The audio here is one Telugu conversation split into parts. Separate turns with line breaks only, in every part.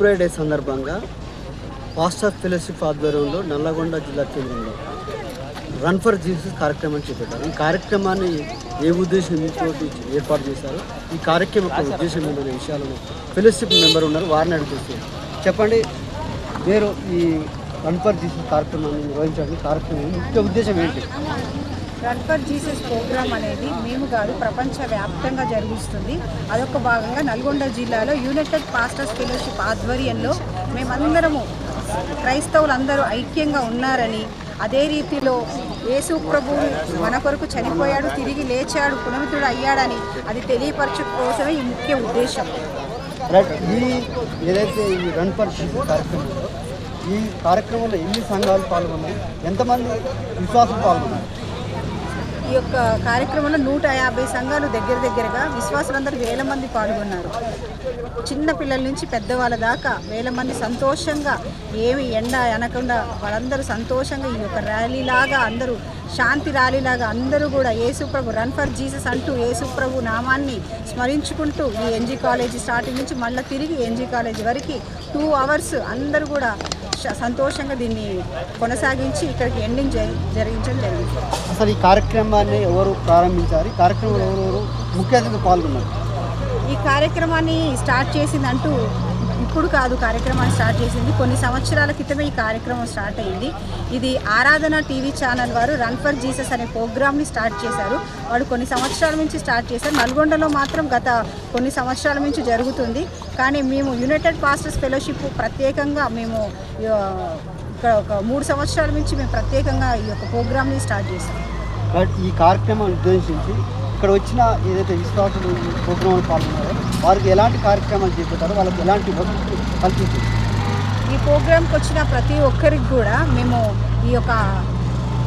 ఫ్రైడే సందర్భంగా పాస్టర్ ఫెలోషిప్ ఆధ్వర్యంలో నల్లగొండ జిల్లా కేంద్రంలో రన్ ఫర్ జీసస్ కార్యక్రమం చేపట్టారు. ఈ కార్యక్రమాన్ని ఏ ఉద్దేశంతో ఏర్పాటు చేశారు? ఈ కార్యక్రమం యొక్క ఉద్దేశం ఏమైనా విషయాలను ఫెలోషిప్ మెంబర్ ఉన్నారు వారిని అడిగితే చెప్పండి మీరు ఈ రన్ ఫర్ జీసస్ కార్యక్రమాన్ని నిర్వహించడానికి కార్యక్రమం ముఖ్య ఉద్దేశం ఏంటి?
రన్ ఫర్ జీసస్ ప్రోగ్రామ్ అనేది మేము కాదు ప్రపంచవ్యాప్తంగా జరుగుతుంది అదొక భాగంగా నల్గొండ జిల్లాలో యునైటెడ్ పాస్టర్స్ ఫెలోషిప్ ఆధ్వర్యంలో మేమందరము క్రైస్తవులందరూ ఐక్యంగా ఉన్నారని అదే రీతిలో యేసు ప్రభు మన కొరకు చనిపోయాడు తిరిగి లేచాడు పునమితుడు అయ్యాడని అది తెలియపరచు కోసమే ఈ ముఖ్య ఉద్దేశం.
ఈ ఏదైతే ఈ రన్ ఫర్ కార్యక్రమం ఈ కార్యక్రమంలో ఎన్ని సంఘాలు పాల్గొన్నాయి? ఎంతమంది విశ్వాసం పాల్గొన్నారు?
ఈ యొక్క కార్యక్రమంలో నూట యాభై సంఘాలు దగ్గర దగ్గరగా విశ్వాసులందరూ వేల మంది పాల్గొన్నారు. చిన్న పిల్లల నుంచి పెద్దవాళ్ళ దాకా వేల మంది సంతోషంగా ఏమి ఎండ అనకుండా వాళ్ళందరూ సంతోషంగా ఈ యొక్క ర్యాలీలాగా అందరూ శాంతి ర్యాలీలాగా అందరూ కూడా యేసుప్రభు రన్ ఫర్ జీసస్ అంటూ యేసుప్రభు నామాన్ని స్మరించుకుంటూ ఈ ఎన్జీ కాలేజీ స్టార్టింగ్ నుంచి మళ్ళీ తిరిగి ఎన్జీ కాలేజీ వరకు టూ అవర్స్ అందరూ కూడా శ- సంతోషంగా దీన్ని కొనసాగించి ఇక్కడికి ఎండింగ్ జరి- జరిగించడం జరిగింది.
అసలు ఈ కార్యక్రమాన్ని ఎవరు ప్రారంభించారు? కార్యక్రమంలో ఎవరెవరు ముఖ్య అతిథిగా పాల్గొన్నారు?
ఈ కార్యక్రమాన్ని స్టార్ట్ చేసింది అంటూ ఇప్పుడు కాదు కార్యక్రమాన్ని స్టార్ట్ చేసింది. కొన్ని సంవత్సరాల క్రితమే ఈ కార్యక్రమం స్టార్ట్ అయింది. ఇది ఆరాధన టీవీ ఛానల్ వారు రన్ ఫర్ జీసస్ అనే ప్రోగ్రామ్ని స్టార్ట్ చేశారు. వాడు కొన్ని సంవత్సరాల నుంచి స్టార్ట్ చేశారు. నల్గొండలో మాత్రం గత కొన్ని సంవత్సరాల నుంచి జరుగుతుంది. కానీ మేము యునైటెడ్ పాస్టర్స్ ఫెలోషిప్ ప్రత్యేకంగా మేము ఇక్కడ ఒక మూడు సంవత్సరాల నుంచి మేము ప్రత్యేకంగా ఈ యొక్క ప్రోగ్రామ్ని స్టార్ట్ చేశాం.
ఈ కార్యక్రమాన్ని ఉద్దేశించి ఇక్కడ వచ్చిన ఏదైతే విశ్వాసులు ఈ పాల్గొన్నారో వారికి ఎలాంటి కార్యక్రమాలు చేపట్టారో వాళ్ళకి ఎలాంటి వసతులు కల్పించారు?
ఈ ప్రోగ్రామ్కి వచ్చిన ప్రతి ఒక్కరికి కూడా మేము ఈ యొక్క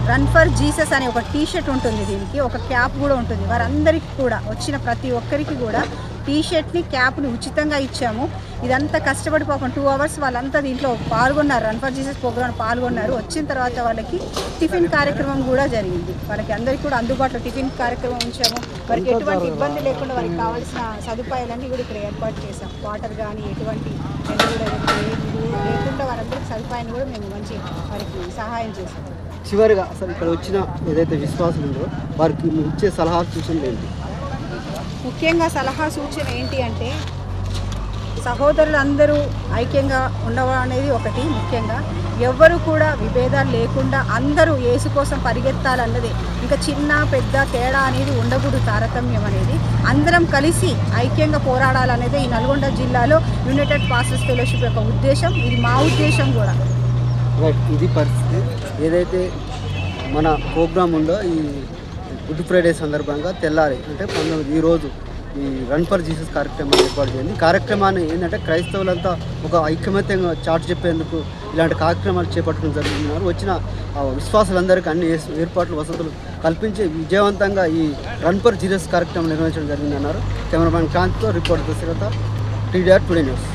రన్ ఫర్ జీసస్ అనే ఒక టీ షర్ట్ ఉంటుంది దీనికి ఒక క్యాప్ కూడా ఉంటుంది. వారందరికీ కూడా వచ్చిన ప్రతి ఒక్కరికి కూడా టీ షర్ట్ని క్యాప్ని ఉచితంగా ఇచ్చాము. ఇదంతా కష్టపడి పాపం టూ అవర్స్ వాళ్ళంతా దీంట్లో పాల్గొన్నారు. రన్ ఫర్ జీసస్ ప్రోగ్రామ్ పాల్గొన్నారు. వచ్చిన తర్వాత వాళ్ళకి టిఫిన్ కార్యక్రమం కూడా జరిగింది. వాళ్ళకి అందరికీ కూడా అందుబాటులో టిఫిన్ కార్యక్రమం ఉంచాము. వారికి ఎటువంటి ఇబ్బంది లేకుండా వారికి కావాల్సిన సదుపాయాలన్నీ కూడా ఇక్కడ ఏర్పాటు చేసాం వాటర్ కానీ ఎటువంటి లేకుండా వారందరికీ సదుపాయాన్ని కూడా మేము మంచి వారికి సహాయం చేసాం
చివరిగా అసలు ఇక్కడ వచ్చిన ఏదైతే విశ్వాసులు ఉందో వారికి ఇచ్చే సలహా సూచనలు ఏంటి?
ముఖ్యంగా సలహా సూచన ఏంటి అంటే సహోదరులందరూ ఐక్యంగా ఉండడం అనేది ఒకటి ముఖ్యంగా. ఎవ్వరు కూడా విభేదాలు లేకుండా అందరూ ఏసు కోసం పరిగెత్తాలన్నది. ఇంకా చిన్న పెద్ద తేడా అనేది ఉండకూడదు తారతమ్యం అనేది. అందరం కలిసి ఐక్యంగా పోరాడాలనేది ఈ నల్గొండ జిల్లాలో యునైటెడ్ పాసెస్ ఫెలోషిప్ యొక్క ఉద్దేశం. ఇది మా ఉద్దేశం కూడా.
రైట్ ఇది పరిస్థితి. ఏదైతే మన ప్రోగ్రామ్ ఉందో ఈ గుడ్ ఫ్రైడే సందర్భంగా తెల్లారి అంటే పంతొమ్మిది ఈరోజు ఈ రన్ ఫర్ జీసస్ కార్యక్రమాన్ని ఏర్పాటు చేయండి. కార్యక్రమాన్ని ఏంటంటే క్రైస్తవులంతా ఒక ఐకమత్యంగా చాటు చెప్పేందుకు ఇలాంటి కార్యక్రమాలు చేపట్టడం జరుగుతున్నారు వచ్చిన విశ్వాసులందరికీ అన్ని ఏర్పాట్లు వసతులు కల్పించి విజయవంతంగా ఈ రన్ ఫర్ జీసస్ కార్యక్రమం నిర్వహించడం జరిగిందన్నారు. Cameraman క్రాంతితో reporter Dasaratha TDR today news.